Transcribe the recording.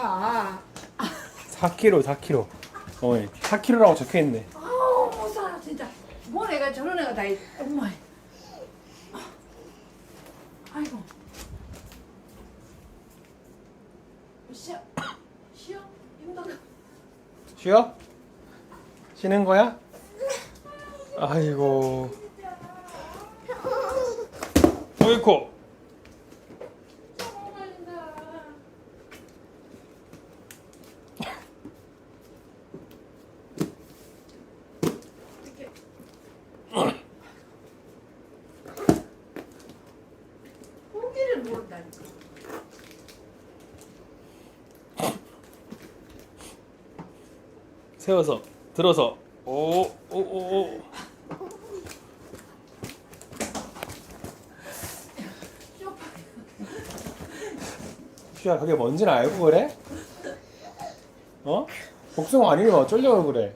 가. 4kg 4kg 어머니 4kg라고 적혀 있네 아우 못 살아 진짜. 뭔 애가 저런 애가 다 있. 엄마. 아이고. 쉬어. 쉬어. 힘들어. 쉬어? 쉬는 거야? 아이고 어이코 고기 를 모른다니까. 세워서 들어서 오 오 오오 슈야 그게 뭔지는 알고 그래? 어? 복숭아 아니면 어쩌려고 그래